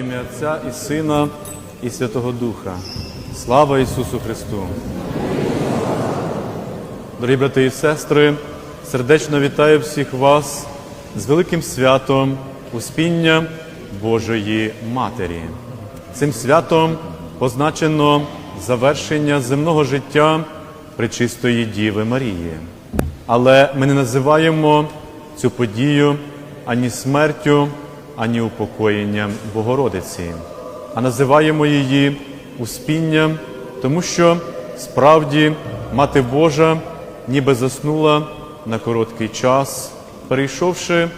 ім'я Отця і Сина, і Святого Духа. Слава Ісусу Христу! Дорогі брати і сестри, сердечно вітаю всіх вас з великим святом Успіння Божої Матері. Цим святом позначено завершення земного життя Пречистої Діви Марії. Але ми не називаємо цю подію ані смертю, ані упокоєнням Богородиці, а називаємо її успінням, тому що справді Мати Божа ніби заснула на короткий час, перейшовши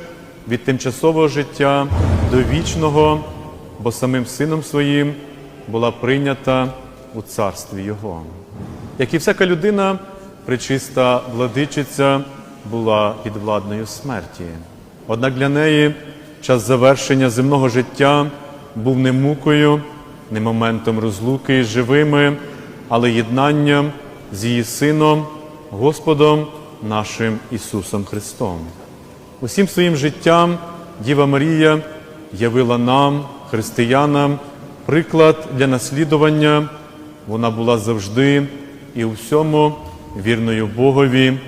від тимчасового життя до вічного, бо самим сином своїм була прийнята у царстві Його. Як і всяка людина, причиста владичиця була підвладною смерті. Однак для неї час завершення земного життя був не мукою, не моментом розлуки із живими, але єднанням з її Сином, Господом нашим Ісусом Христом. Усім своїм життям Діва Марія явила нам, християнам, приклад для наслідування. Вона була завжди і у всьому вірною Богові,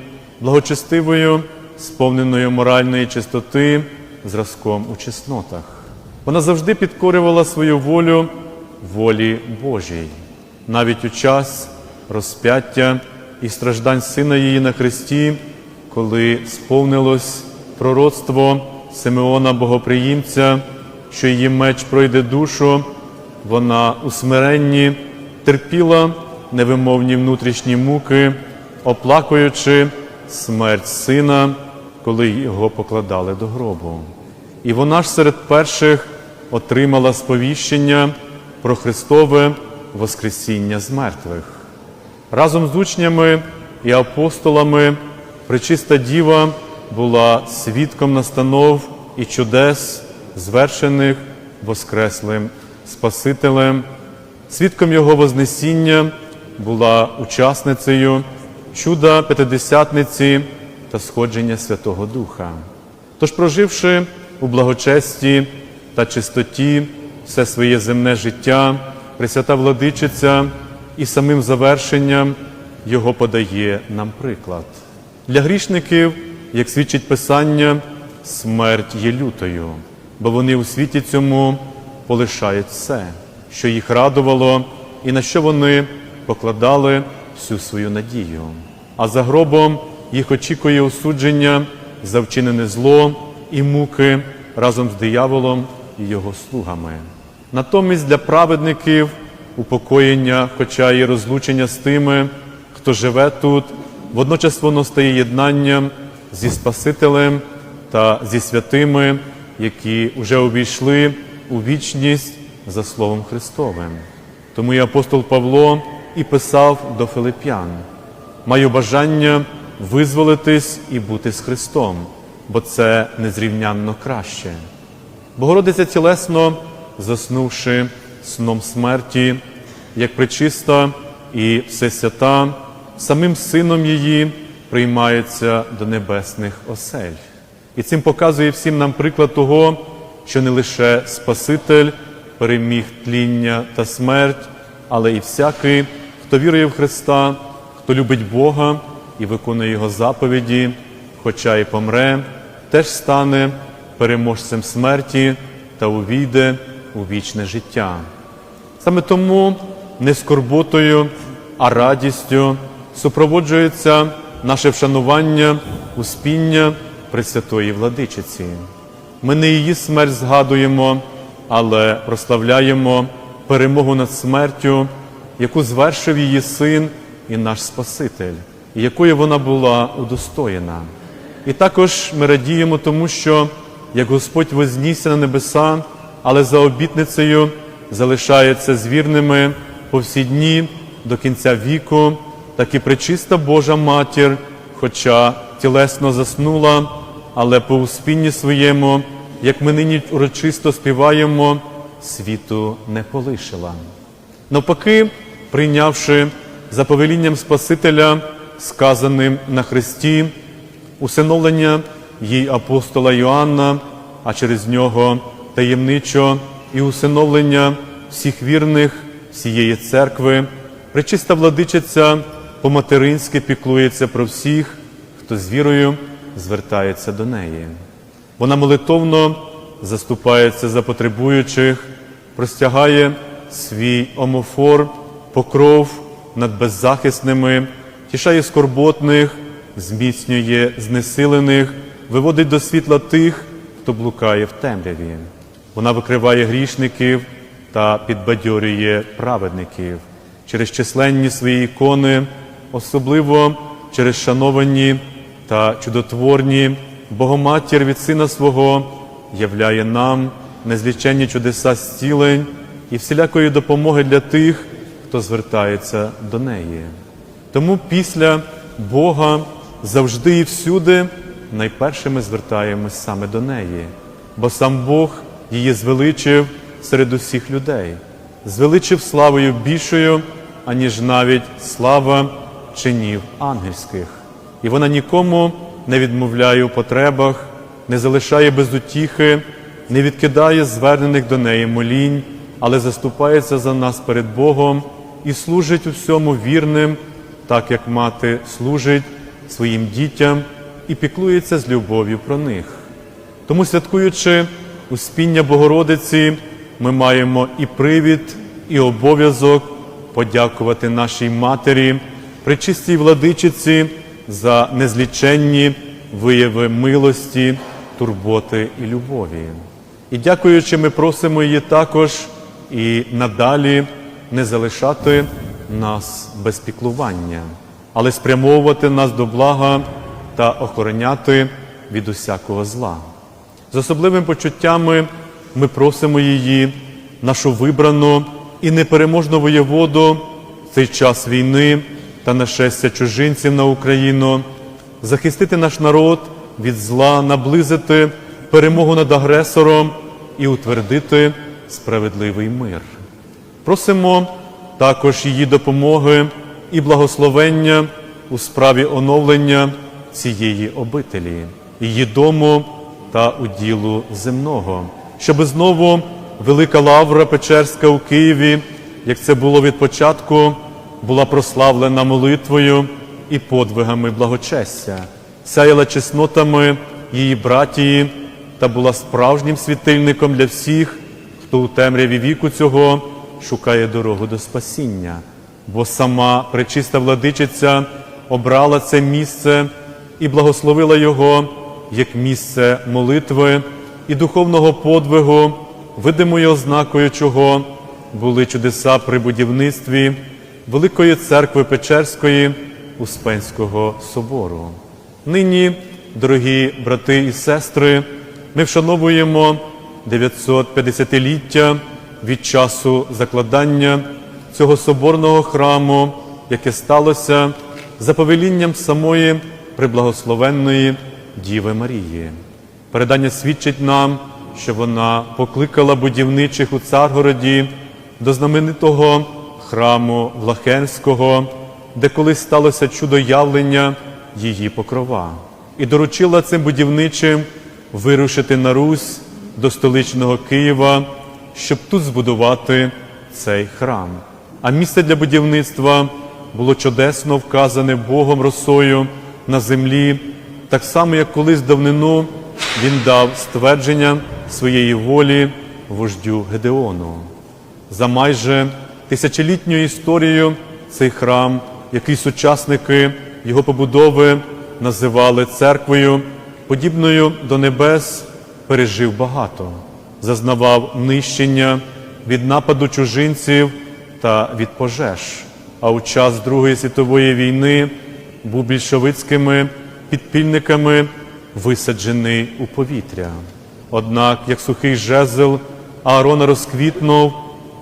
благочестивою, сповненою моральної чистоти, зразком у чеснотах. Вона завжди підкорювала свою волю волі Божій, навіть у час розп'яття і страждань сина її на хресті, коли сповнилось пророцтво Симеона Богоприємця, що її меч пройде душу, вона у смиренні терпіла невимовні внутрішні муки, оплакуючи смерть сина, коли його покладали до гробу. І вона ж серед перших отримала сповіщення про Христове Воскресіння з мертвих. Разом з учнями і апостолами пречиста діва була свідком настанов і чудес, звершених Воскреслим Спасителем, свідком Його Вознесіння була учасницею чуда П'ятидесятниці та сходження Святого Духа. Тож, проживши у благочесті та чистоті все своє земне життя, Пресвята Владичиця і самим завершенням Його подає нам приклад. Для грішників, як свідчить Писання, смерть є лютою, бо вони у світі цьому полишають все, що їх радувало і на що вони покладали всю свою надію. А за гробом їх очікує осудження за вчинене зло і муки разом з дияволом і його слугами. Натомість для праведників упокоєння, хоча і розлучення з тими, хто живе тут, водночас воно стає єднанням зі Спасителем та зі святими, які вже увійшли у вічність за Словом Христовим. Тому і апостол Павло і писав до Филип'ян: маю бажання визволитись і бути з Христом, бо це незрівнянно краще. Богородиця тілесно, заснувши сном смерті, як причиста і всесвята, самим сином її приймається до небесних осель. І цим показує всім нам приклад того, що не лише Спаситель переміг тління та смерть, але і всякий, хто вірує в Христа, хто любить Бога і виконує Його заповіді, хоча й помре, теж стане переможцем смерті та увійде у вічне життя. Саме тому не скорботою, а радістю супроводжується наше вшанування, успіння Пресвятої Владичиці. Ми не її смерть згадуємо, але прославляємо перемогу над смертю, яку звершив її син і наш Спаситель, і якою вона була удостоєна. І також ми радіємо тому, що як Господь вознісся на небеса, але за обітницею залишається з вірними по всі дні до кінця віку, так і пречиста Божа Матір, хоча тілесно заснула, але по успінні своєму, як ми нині урочисто співаємо, світу не полишила. Навпаки, прийнявши за повелінням Спасителя, сказаним на Христі, усиновлення їй апостола Йоанна, а через нього таємничо і усиновлення всіх вірних всієї церкви, пречиста владичиця по-материнськи піклується про всіх, хто з вірою звертається до неї. Вона молитовно заступається за потребуючих, простягає свій омофор, покров над беззахисними, тішає скорботних, зміцнює знесилених, виводить до світла тих, хто блукає в темряві. Вона викриває грішників та підбадьорює праведників через численні свої ікони, особливо через шановані та чудотворні Богоматір від Сина свого являє нам незліченні чудеса зцілень і всілякої допомоги для тих, хто звертається до неї. Тому після Бога завжди і всюди найперше ми звертаємось саме до неї, бо сам Бог її звеличив серед усіх людей, звеличив славою більшою, аніж навіть слава чинів ангельських. І вона нікому не відмовляє у потребах, не залишає без утіхи, не відкидає звернених до неї молінь, але заступається за нас перед Богом і служить у всьому вірним, так як мати служить своїм дітям і піклується з любов'ю про них. Тому, святкуючи Успіння Богородиці, ми маємо і привід, і обов'язок подякувати нашій матері, пречистій владичиці за незліченні вияви милості, турботи і любові. І дякуючи, ми просимо її також і надалі не залишати нас без піклування, але спрямовувати нас до блага та охороняти від усякого зла. З особливими почуттями ми просимо її, нашу вибрану і непереможну воєводу в цей час війни та нашестя чужинців на Україну, захистити наш народ від зла, наблизити перемогу над агресором і утвердити справедливий мир. Просимо також її допомоги і благословення у справі оновлення цієї обителі, її дому та уділу земного, щоб знову велика лавра Печерська у Києві, як це було від початку, була прославлена молитвою і подвигами благочестя, сяяла чеснотами її братії та була справжнім світильником для всіх, хто у темряві віку цього шукає дорогу до спасіння, бо сама пречиста владичиця обрала це місце і благословила його як місце молитви і духовного подвигу, видимою ознакою чого були чудеса при будівництві Великої церкви Печерської Успенського собору. Нині, дорогі брати і сестри, ми вшановуємо 950-ліття від часу закладання цього соборного храму, яке сталося за повелінням самої приблагословенної Діви Марії. Передання свідчить нам, що вона покликала будівничих у Царгороді до знаменитого храму Влахенського, де колись сталося чудо явлення її покрова, і доручила цим будівничим вирушити на Русь до столичного Києва, щоб тут збудувати цей храм. А місце для будівництва було чудесно вказане Богом росою на землі, так само, як колись давнину він дав ствердження своєї волі вождю Гедеону. За майже тисячолітньою історією цей храм, який сучасники його побудови називали церквою, подібною до небес, пережив багато, зазнавав нищення від нападу чужинців та від пожеж. А у час Другої світової війни був більшовицькими підпільниками висаджений у повітря. Однак, як сухий жезл, Аарона розквітнув,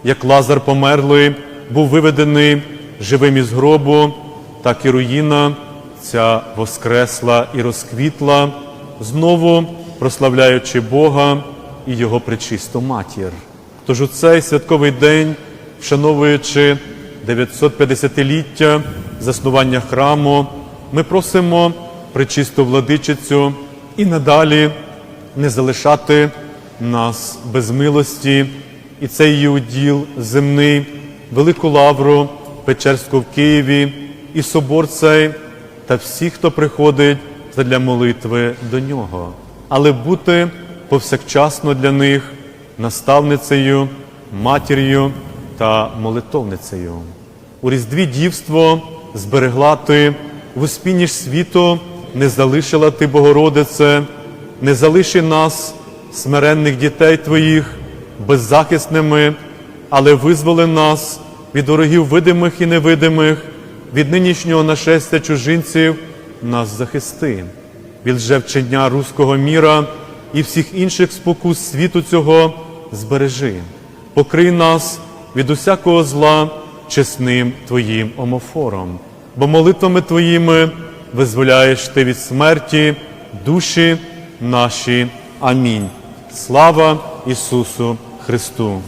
як лазар померлий, був виведений живим із гробу, так і руїна ця воскресла і розквітла, знову прославляючи Бога і Його пречисту матір. Тож у цей святковий день, вшановуючи 950-ліття заснування храму, ми просимо пречисту владичицю і надалі не залишати нас без милості і цей її уділ земний, велику лавру Печерську в Києві, і собор цей та всі, хто приходить задля молитви до нього, але бути повсякчасно для них наставницею, матір'ю та молитовницею. У різдві дівство зберегла ти, в успінні світу не залишила ти, Богородице, не залиши нас, смиренних дітей Твоїх, беззахисними, але визволи нас від ворогів видимих і невидимих, від нинішнього нашестя чужинців нас захисти, від лжевчення руського міра і всіх інших спокус світу цього збережи, покрий нас від усякого зла чесним Твоїм омофором, бо молитвами Твоїми визволяєш Ти від смерті душі наші. Амінь. Слава Ісусу Христу!